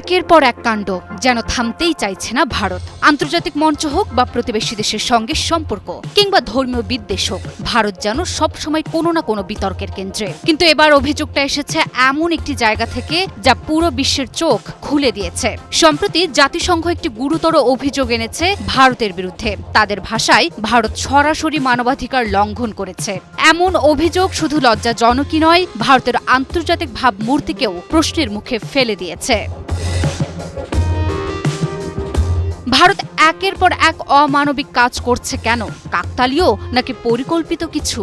একের পর এক কাণ্ড, যেন থামতেই চাইছে না ভারত। আন্তর্জাতিক মঞ্চ হোক বা প্রতিবেশী দেশের সঙ্গে সম্পর্ক, কিংবা ধর্মীয় বিদ্বেষ হোক, ভারত যেন সবসময় কোনো না কোনো বিতর্কের কেন্দ্রে। কিন্তু এবার অভিযোগটা এসেছে এমন একটি জায়গা থেকে, যা পুরো বিশ্বের চোখ খুলে দিয়েছে। সম্প্রতি জাতিসংঘ একটি গুরুতর অভিযোগ এনেছে ভারতের বিরুদ্ধে। তাদের ভাষায় ভারত সরাসরি মানবাধিকার লঙ্ঘন করেছে। এমন অভিযোগ শুধু লজ্জাজনকই নয়, ভারতের আন্তর্জাতিক ভাবমূর্তিকেও প্রশ্নের মুখে ফেলে দিয়েছে। ভারত একের পর এক অমানবিক কাজ করছে কেন? কাকতালীয় নাকি পরিকল্পিত কিছু?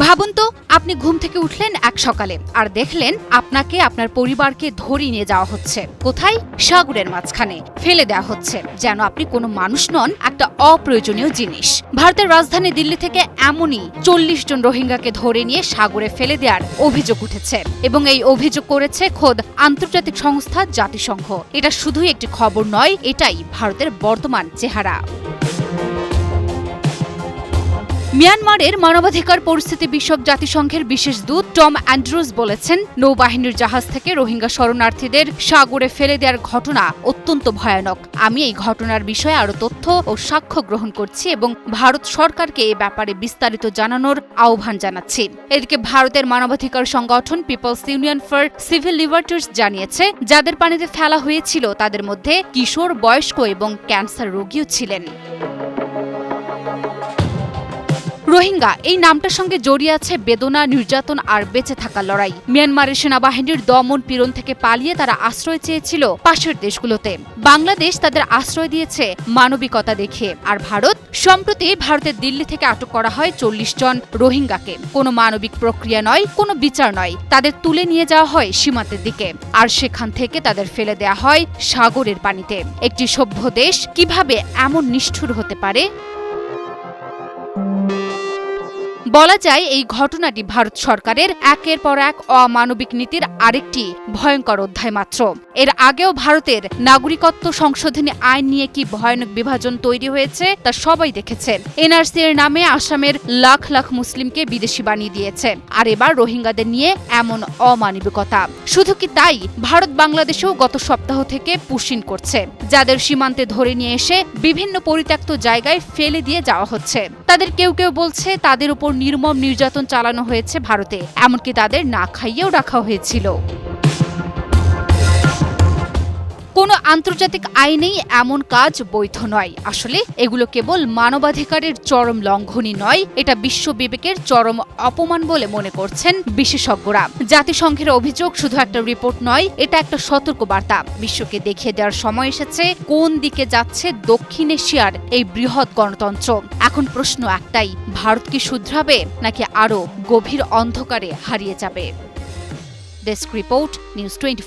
ভাবুন তো, আপনি ঘুম থেকে উঠলেন এক সকালে আর দেখলেন আপনাকে আপনার পরিবারকে ধরে নিয়ে যাওয়া হচ্ছে। কোথায়? সাগরের মাঝখানে ফেলে দেওয়া হচ্ছে, যেন আপনি কোনো মানুষ নন, একটা অপ্রয়োজনীয় জিনিস। ভারতের রাজধানী দিল্লি থেকে এমনই চল্লিশ জন রোহিঙ্গাকে ধরে নিয়ে সাগরে ফেলে দেওয়ার অভিযোগ উঠেছে এবং এই অভিযোগ করেছে খোদ আন্তর্জাতিক সংস্থা জাতিসংঘ। এটা শুধুই একটি খবর নয়, এটাই ভারতের বর্তমান চেহারা। মিয়ানমারের মানবাধিকার পরিস্থিতি বিষয়ক জাতিসংঘের বিশেষ দূত টম অ্যান্ড্রুজ বলেছেন, নৌবাহিনীর জাহাজ থেকে রোহিঙ্গা শরণার্থীদের সাগরে ফেলে দেওয়ার ঘটনা অত্যন্ত ভয়ানক। আমি এই ঘটনার বিষয়ে আরও তথ্য ও সাক্ষ্য গ্রহণ করছি এবং ভারত সরকারকে এ ব্যাপারে বিস্তারিত জানানোর আহ্বান জানাচ্ছি। এদিকে ভারতের মানবাধিকার সংগঠন people's union for civil liberties জানিয়েছে, যাদের পানিতে ফেলা হয়েছিল তাদের মধ্যে কিশোর, বয়স্ক এবং ক্যান্সার রোগীও ছিলেন। রোহিঙ্গা এই নামটার সঙ্গে জড়িয়ে আছে বেদনা, নির্যাতন আর বেঁচে থাকার লড়াই। মিয়ানমারের সেনাবাহিনীর দমন পীড়ন থেকে পালিয়ে তারা আশ্রয় চেয়েছিল পাশের দেশগুলোতে। বাংলাদেশ তাদের আশ্রয় দিয়েছে মানবিকতা দেখিয়ে। আর ভারত, সম্প্রতি ভারতের দিল্লি থেকে আটক করা হয় চল্লিশ জন রোহিঙ্গাকে। কোনো মানবিক প্রক্রিয়া নয়, কোনো বিচার নয়। তাদের তুলে নিয়ে যাওয়া হয় সীমান্তের দিকে। আর সেখান থেকে তাদের ফেলে দেওয়া হয় সাগরের পানিতে। একটি সভ্য দেশ কীভাবে এমন নিষ্ঠুর হতে পারে? বলা যায় এই ঘটনাটি ভারত সরকারের একের পর এক অমানবিক নীতির আরেকটি ভয়ঙ্কর অধ্যায় মাত্র। এর আগেও ভারতের নাগরিকত্ব সংশোধনী আইন নিয়ে কি ভয়ানক বিভাজন তৈরি হয়েছে, তা সবাই দেখেছেন এনআরসি এর নামে আসামের লাখ লাখ মুসলিমকে বিদেশি বানিয়ে দিয়েছে। আর এবার রোহিঙ্গাদের নিয়ে এমন অমানবিকতা। শুধু কি তাই, ভারত বাংলাদেশেও গত সপ্তাহ থেকে পুশিন করছে। যাদের সীমান্তে ধরে নিয়ে এসে বিভিন্ন পরিত্যক্ত জায়গায় ফেলে দিয়ে যাওয়া হচ্ছে। তাদের কেউ কেউ বলছে, তাদের উপর নির্মম নির্যাতন চালানো হয়েছে ভারতে। এমনকি তাদের না খাইয়েও রাখা হয়েছিল। কোনো আন্তর্জাতিক আইনেই এমন কাজ বৈধ নয়। আসলে এগুলো কেবল মানবাধিকারের চরম লঙ্ঘনই নয়, এটা বিশ্ব বিবেকের চরম অপমান বলে মনে করছেন বিশেষজ্ঞরা। জাতিসংঘের অভিযোগ শুধু একটা রিপোর্ট নয়, এটা একটা সতর্ক বার্তা বিশ্বকে দেখিয়ে দেওয়ার সময় এসেছে কোন দিকে যাচ্ছে দক্ষিণ এশিয়ার এই বৃহৎ গণতন্ত্র। এখন প্রশ্ন একটাই, ভারত কি শুধরাবে নাকি আরও গভীর অন্ধকারে হারিয়ে যাবে? Desk report, news twenty